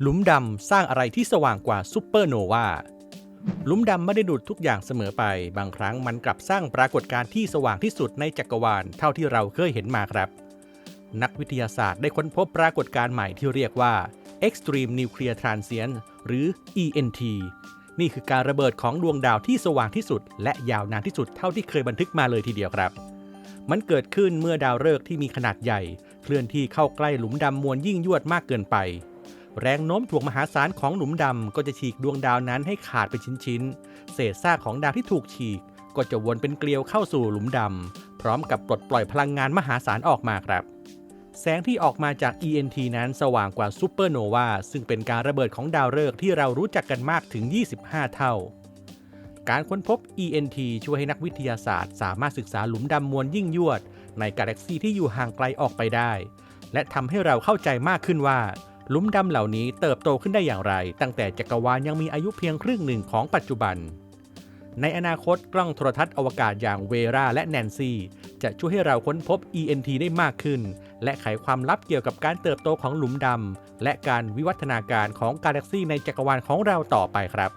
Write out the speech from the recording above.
หลุมดำสร้างอะไรที่สว่างกว่าซูเปอร์โนวาหลุมดำไม่ได้ดูดทุกอย่างเสมอไป บางครั้งมันกลับสร้างปรากฏการณ์ที่สว่างที่สุดในจักรวาลเท่าที่เราเคยเห็นมาครับ นักวิทยาศาสตร์ได้ค้นพบปรากฏการณ์ใหม่ที่เรียกว่า Extreme Nuclear Transient หรือ ENT นี่คือการระเบิดของดวงดาวที่สว่างที่สุด และยาวนานที่สุดเท่าที่เคยบันทึกมาเลยทีเดียวครับ มันเกิดขึ้นเมื่อดาวฤกษ์ที่มีขนาดใหญ่ เคลื่อนที่เข้าใกล้หลุมดำมวลยิ่งยวดมากเกินไป แรงโน้มถ่วงมหาศาลของหลุมดำก็จะฉีกดวงดาวนั้นให้ขาดเป็นชิ้นๆ เศษซากของดาวที่ถูกฉีก ก็จะวนเป็นเกลียวเข้าสู่หลุมดำพร้อมกับปลดปล่อยพลังงานมหาศาลออกมาครับ แสงที่ออกมาจาก ENT นั้นสว่างกว่าซูเปอร์โนวาซึ่งเป็นการระเบิดของดาวฤกษ์ที่เรารู้จักกันมากถึง 25 เท่า การค้นพบ ENT ช่วยให้นักวิทยาศาสตร์ สามารถศึกษาหลุมดำมวลยิ่งยวด ในกาแล็กซีที่อยู่ห่างไกลออกไปได้ และทำให้เราเข้าใจมากขึ้นว่า ลุมดำเหล่านี้เติบโตขึ้นได้อย่างไร ตั้งแต่จักรวาลยังมีอายุเพียงครึ่งหนึ่งของปัจจุบัน ในอนาคตกล้องโทรทัศน์อวกาศอย่างเวราและแนนซี่จะช่วยให้เราค้นพบ ENT ได้มากขึ้น และไขความลับเกี่ยวกับการเติบโตของหลุมดำและการวิวัฒนาการของกาแล็กซีในจักรวาลของเราต่อไปครับ